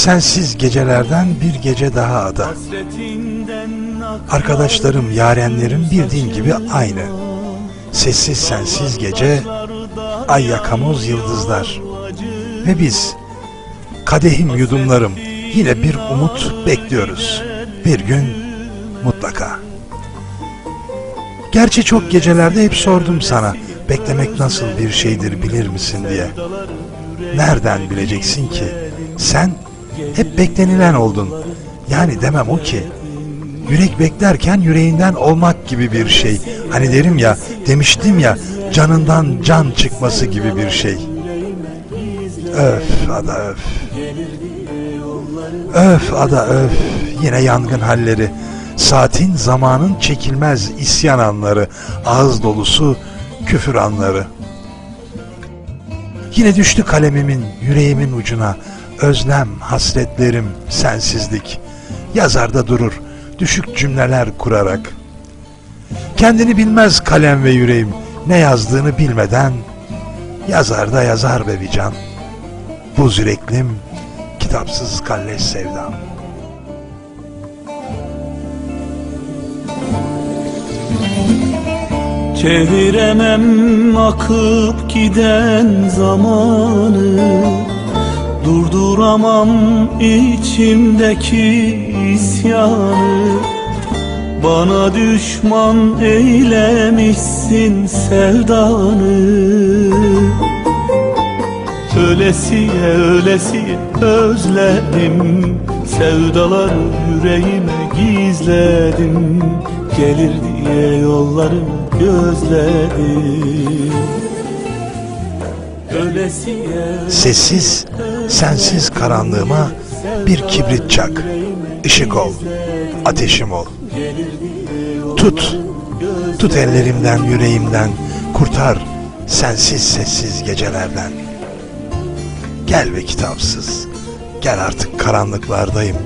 Sensiz gecelerden bir gece daha ada. Arkadaşlarım, yarenlerim bildiğin gibi aynı. Sessiz sensiz gece, ay yakamoz yıldızlar. Ve biz, kadehim yudumlarım, yine bir umut bekliyoruz. Bir gün mutlaka. Gerçi çok gecelerde hep sordum sana, beklemek nasıl bir şeydir bilir misin diye. Nereden bileceksin ki? Sen hep beklenilen oldun. Yani demem o ki, yürek beklerken yüreğinden olmak gibi bir şey. Hani derim ya, demiştim ya, canından can çıkması gibi bir şey. Öf ada öf. Öf ada öf. Yine yangın halleri. Saatin zamanın çekilmez isyan anları. Ağız dolusu küfür anları. Yine düştü kalemimin yüreğimin ucuna. Özlem, hasretlerim, sensizlik. Yazarda durur, düşük cümleler kurarak. Kendini bilmez kalem ve yüreğim, ne yazdığını bilmeden, yazarda yazar be bir can. Buz yüreklim, kitapsız kalleş sevdam. Çeviremem akıp giden zamanı Durduramam içimdeki isyanı. Bana düşman eylemişsin sevdanı. Ölesiye ölesiye özledim. Sevdaları yüreğime gizledim. Gelir diye yollarımı gözledim. Ölesiye Sessiz, sensiz karanlığıma bir kibrit çak. Işık ol, ateşim ol. Tut, tut ellerimden, yüreğimden, kurtar sensiz sessiz gecelerden. Gel ve kitapsız, gel artık karanlıklardayım.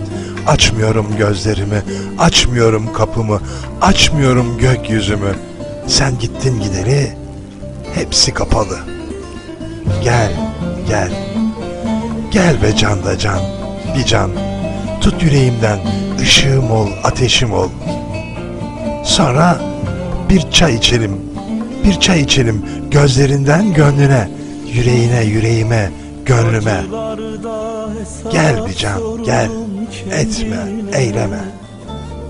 Açmıyorum gözlerimi, açmıyorum kapımı, açmıyorum gökyüzümü. Sen gittin gideri, hepsi kapalı. Gel, gel, gel be can da can, bir can. Tut yüreğimden, ışığım ol, ateşim ol. Sonra bir çay içelim, bir çay içelim gözlerinden gönlüne, yüreğine, yüreğime, gönlüme. Gel bir can, gel, etme, eyleme.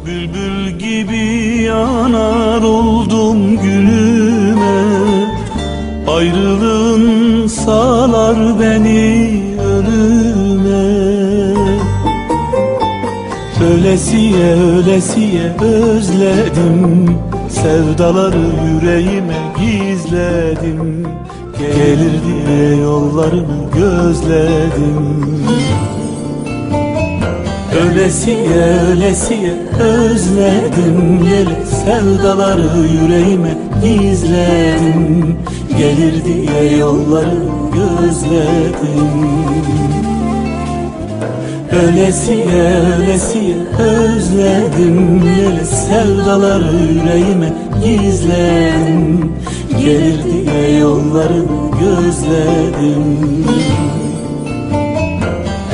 Bülbül gibi yanar oldum gülüme Ayrılığın sağlar beni Ölesiye ölesiye özledim. Sevdaları yüreğime gizledim. Gelir diye yollarını gözledim. Ölesiye ölesiye özledim. Yele sevdaları yüreğime gizledim. Gelir diye yolları gözledim Ölesiye ölesiye özledim Yele sevdaları yüreğime gizledim. Gelir diye yolları gözledim.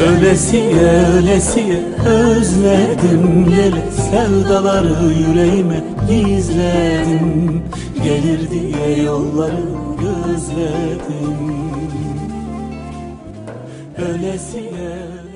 Ölesiye ölesiye özledim Yele sevdaları yüreğime gizledim. Gelir diye yolları gözledim. Ölesiye